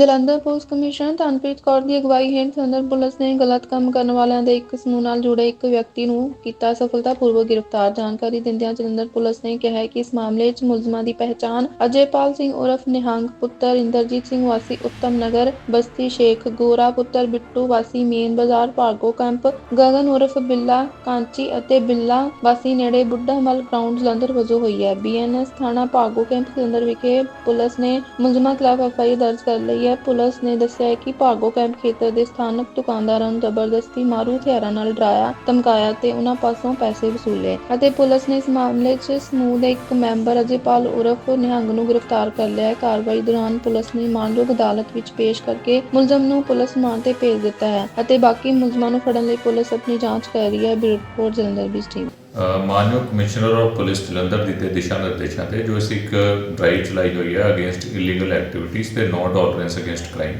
Jalandhar police commissioner Tanpreet Kaur ਦੀ ਅਗਵਾਈ ਹੇਠ ਜਲੰਧਰ ਪੁਲਿਸ ਨੇ ਗਲਤ ਕੰਮ ਕਰਨ ਵਾਲਿਆਂ ਦੇ ਇੱਕ ਸਮੂਹ ਨਾਲ ਜੁੜੇ ਇੱਕ ਵਿਅਕਤੀ ਨੂੰ ਕੀਤਾ ਸਫਲਤਾਪੂਰਵਕ ਗ੍ਰਿਫਤਾਰ। ਜਾਣਕਾਰੀ ਦਿੰਦਿਆਂ ਜਲੰਧਰ ਪੁਲਿਸ ਨੇ ਕਿਹਾ ਕਿ ਇਸ ਮਾਮਲੇ 'ਚ ਮੁਲਜ਼ਮਾਂ ਦੀ ਪਹਿਚਾਣ ਅਜੇਪਾਲ ਸਿੰਘ ਉਰਫ ਨਿਹੰਗ ਪੁੱਤਰ ਇੰਦਰਜੀਤ ਸਿੰਘ ਵਾਸੀ ਉੱਤਮ ਨਗਰ, ਬਸਤੀ ਸ਼ੇਖ ਗੋਰਾ ਪੁੱਤਰ ਬਿੱਟੂ ਵਾਸੀ ਮੇਨ ਬਾਜ਼ਾਰ, ਭਾਰਗੋ ਕੈਂਪ, ਗਗਨ ਉਰਫ ਬਿੱਲਾ ਕਾਂਚੀ ਅਤੇ ਬਿੱਲਾ ਵਾਸੀ ਨੇੜੇ ਬੁੱਢਾਮਲ ਗਰਾਊਂਡ ਜਲੰਧਰ ਵਜੋਂ ਹੋਈ ਹੈ। ਬੀਐਨਐਸ ਥਾਣਾ ਭਾਰਗੋ ਕੈਂਪ ਜਲੰਧਰ ਵਿਖੇ ਪੁਲਿਸ ਨੇ ਮੁਲਜ਼ਮਾਂ ਖਿਲਾਫ ਐਫਆਈਆਰ ਦਰਜ ਕਰ ਲਈ ਹੈ। ਪੁਲਿਸ ਨੇ ਦੱਸਿਆ ਹੈ ਕਿ ਭਾਰਗੋ ਕੈਂਪ ਖੇਤਰ ਦੇ ਸਥਾਨਕ ਦੁਕਾਨਦਾਰਾਂ ਨੂੰ ਜ਼ਬਰਦਸਤੀ ਮਾਰੂ ਹਥਿਆਰਾਂ ਨਾਲ ਡਰਾਇਆ, ਧਮਕਾਇਆ ਤੇ ਉਹਨਾਂ ਪਾਸੋਂ ਪੈਸੇ ਵਸੂਲੇ ਅਤੇ ਪੁਲਿਸ ਨੇ ਇਸ ਮਾਮਲੇ 'ਚ ਸਮੂਹ ਦੇ ਇੱਕ ਮੈਂਬਰ ਅਜੇਪਾਲ ਉਰਫ ਨਿਹੰਗ ਨੂੰ ਗ੍ਰਿਫਤਾਰ ਕਰ ਲਿਆ ਹੈ। ਕਾਰਵਾਈ ਦੌਰਾਨ ਪੁਲਿਸ ਨੇ ਮਾਨਯੋਗ ਅਦਾਲਤ ਵਿੱਚ ਪੇਸ਼ ਕਰਕੇ ਮੁਲਜ਼ਮ ਨੂੰ ਪੁਲਿਸ ਮਾਨ ਤੇ ਭੇਜ ਦਿੱਤਾ ਹੈ ਅਤੇ ਬਾਕੀ ਮੁਲਜ਼ਮਾਂ ਨੂੰ ਫੜਨ ਲਈ ਪੁਲਿਸ ਆਪਣੀ ਜਾਂਚ ਕਰ ਰਹੀ ਹੈ। ਬਿਊਰੋ ਰਿਪੋਰਟ ਜਲੰਧਰ ਦੀ ਟੀਮ। ਮਾਨਯੋਗ ਕਮਿਸ਼ਨਰ ਆਫ ਪੁਲਿਸ ਜਲੰਧਰ ਦੀ ਦਿਸ਼ਾ ਨਿਰਦੇਸ਼ਾਂ ਤੇ, ਜੋ ਅਸੀਂ ਇੱਕ ਡਰਾਈਵ ਚਲਾਈ ਹੋਈ ਹੈ ਅਗੇਂਸਟ ਇਲੀਗਲ ਐਕਟੀਵਿਟੀਜ਼ ਤੇ ਨੋ ਟੋਲਰੈਂਸ ਅਗੇਂਸਟ ਕ੍ਰਾਈਮ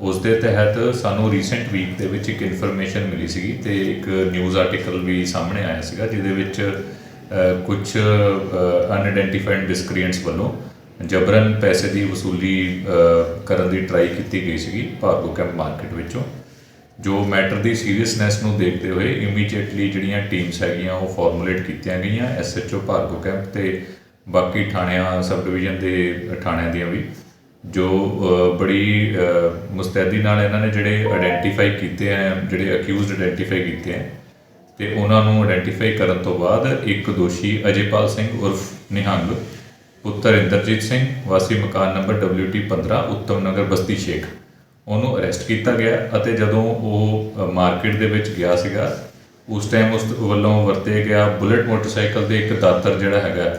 ਉਸ ਦੇ ਤਹਿਤ ਸਾਨੂੰ ਰੀਸੈਂਟ ਵੀਕ ਦੇ ਵਿੱਚ ਇੱਕ ਇਨਫੋਰਮੇਸ਼ਨ ਮਿਲੀ ਸੀਗੀ ਤੇ ਇੱਕ ਨਿਊਜ਼ ਆਰਟੀਕਲ ਵੀ ਸਾਹਮਣੇ ਆਇਆ ਸੀਗਾ, ਜਿਹਦੇ ਵਿੱਚ ਕੁਝ ਅਨਆਇਡੈਂਟੀਫਾਈਡ ਡਿਸਕ੍ਰੀਐਂਟਸ ਵੱਲੋਂ ਜਬਰਨ ਪੈਸੇ ਦੀ ਵਸੂਲੀ ਕਰਨ ਦੀ ਟਰਾਈ ਕੀਤੀ ਗਈ ਸੀਗੀ ਭਾਰਗੋ ਕੈਂਪ ਮਾਰਕੀਟ ਵਿੱਚੋਂ। ਜੋ ਮੈਟਰ ਦੀ ਸੀਰੀਅਸਨੈਸ ਨੂੰ ਦੇਖਦੇ ਹੋਏ ਇਮੀਡੀਏਟਲੀ ਜਿਹੜੀਆਂ ਟੀਮਸ ਹੈਗੀਆਂ ਉਹ ਫਾਰਮੂਲੇਟ ਕੀਤੀਆਂ ਗਈਆਂ ਐਸਐਚਓ ਭਾਰਗੋ ਕੈਂਪ ਤੇ ਬਾਕੀ ਥਾਣਿਆਂ ਸਬ ਡਿਵੀਜ਼ਨ ਦੇ ਥਾਣਿਆਂ ਦੀਆਂ ਵੀ, ਜੋ ਬੜੀ ਮੁਸਤੈਦੀ ਨਾਲ ਇਹਨਾਂ ਨੇ ਜਿਹੜੇ ਆਇਡੈਂਟੀਫਾਈ ਕੀਤੇ ਆ ਜਿਹੜੇ ਅਕਿਊਜ਼ਡ ਆਇਡੈਂਟੀਫਾਈ ਕੀਤੇ ਆ ਤੇ ਉਹਨਾਂ ਨੂੰ ਆਇਡੈਂਟੀਫਾਈ ਕਰਨ ਤੋਂ ਬਾਅਦ ਇੱਕ ਦੋਸ਼ੀ ਅਜੇਪਾਲ ਸਿੰਘ ਉਰਫ ਨਿਹੰਗ, ਪੁੱਤਰ ਇੰਦਰਜੀਤ ਸਿੰਘ, ਵਾਸੀ ਮਕਾਨ ਨੰਬਰ WT 15 ਉੱਤਮ ਨਗਰ ਬਸਤੀ ਸ਼ੇਖ ਉਹਨੂੰ ਅਰੈਸਟ ਕੀਤਾ ਗਿਆ ਅਤੇ ਜਦੋਂ ਉਹ ਮਾਰਕੀਟ ਦੇ ਵਿੱਚ ਗਿਆ ਸੀਗਾ ਉਸ ਟਾਈਮ ਉਸ ਵੱਲੋਂ ਵਰਤੇ ਗਿਆ ਬੁਲਟ ਮੋਟਰਸਾਈਕਲ ਦੇ ਇੱਕ ਦਾਤਰ ਜਿਹੜਾ ਹੈਗਾ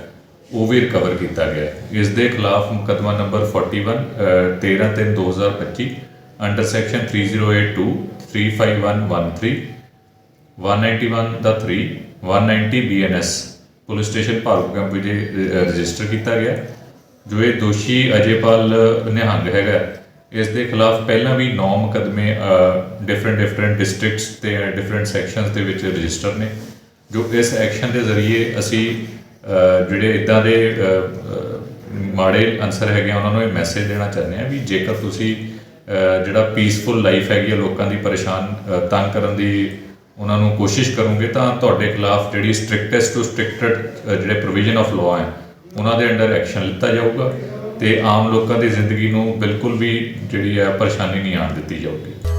ਉਹ ਵੀ ਰਿਕਵਰ ਕੀਤਾ ਗਿਆ। ਇਸ ਦੇ ਖਿਲਾਫ ਮੁਕੱਦਮਾ ਨੰਬਰ 41 ਅ, 13 3 2025 ਅੰਡਰ ਸੈਕਸ਼ਨ 3082 35113 191 ਦਾ 3 190 BNS police station Bharat camp ਵਿੱਚ ਰਜਿਸਟਰ ਕੀਤਾ ਗਿਆ। ਜੋ ਇਹ ਦੋਸ਼ੀ ਅਜੇਪਾਲ ਨਿਹੰਗ ਹੈਗਾ ਇਸ ਦੇ ਖਿਲਾਫ ਪਹਿਲਾਂ ਵੀ 9 ਮੁਕੱਦਮੇ ਡਿਫਰੈਂਟ ਡਿਫਰੈਂਟ ਡਿਸਟ੍ਰਿਕਟਸ ਤੇ ਡਿਫਰੈਂਟ ਸੈਕਸ਼ਨਸ ਦੇ ਵਿੱਚ ਰਜਿਸਟਰ ਨੇ ਜੋ ਇਸ ਐਕਸ਼ਨ ਦੇ ਜ਼ਰੀਏ ਅਸੀਂ ਜਿਹੜੇ ਇਦਾਂ ਦੇ ਮਾੜੇ ਅਨਸਰ ਹੈਗੇ ਆ, ਉਹਨਾਂ ਨੂੰ ਇਹ ਮੈਸੇਜ ਦੇਣਾ ਚਾਹੁੰਦੇ ਆ ਵੀ ਜੇਕਰ ਤੁਸੀਂ ਜਿਹੜਾ ਪੀਸਫੁਲ ਲਾਈਫ ਹੈਗੀ ਆ ਲੋਕਾਂ ਦੀ ਪਰੇਸ਼ਾਨ ਤੰਗ ਕਰਨ ਦੀ ਉਹਨਾਂ ਨੂੰ ਕੋਸ਼ਿਸ਼ ਕਰੋਗੇ ਤਾਂ ਤੁਹਾਡੇ ਖਿਲਾਫ ਜਿਹੜੀ ਸਟ੍ਰਿਕਟੈਸਟ ਟੂ ਸਟ੍ਰਿਕਟਡ ਜਿਹੜੇ ਪ੍ਰੋਵੀਜ਼ਨ ਆਫ ਲਾਅ ਹੈ ਉਹਨਾਂ ਦੇ ਅੰਡਰ ਐਕਸ਼ਨ ਲਿੱਤਾ ਜਾਊਗਾ। ਤੇ ਆਮ ਲੋਕਾਂ ਦੀ ਜ਼ਿੰਦਗੀ ਨੂੰ ਬਿਲਕੁਲ ਵੀ ਜਿਹੜੀ ਹੈ ਪਰੇਸ਼ਾਨੀ ਨਹੀਂ ਆਉਣ ਦਿੱਤੀ ਜਾਊਗੀ।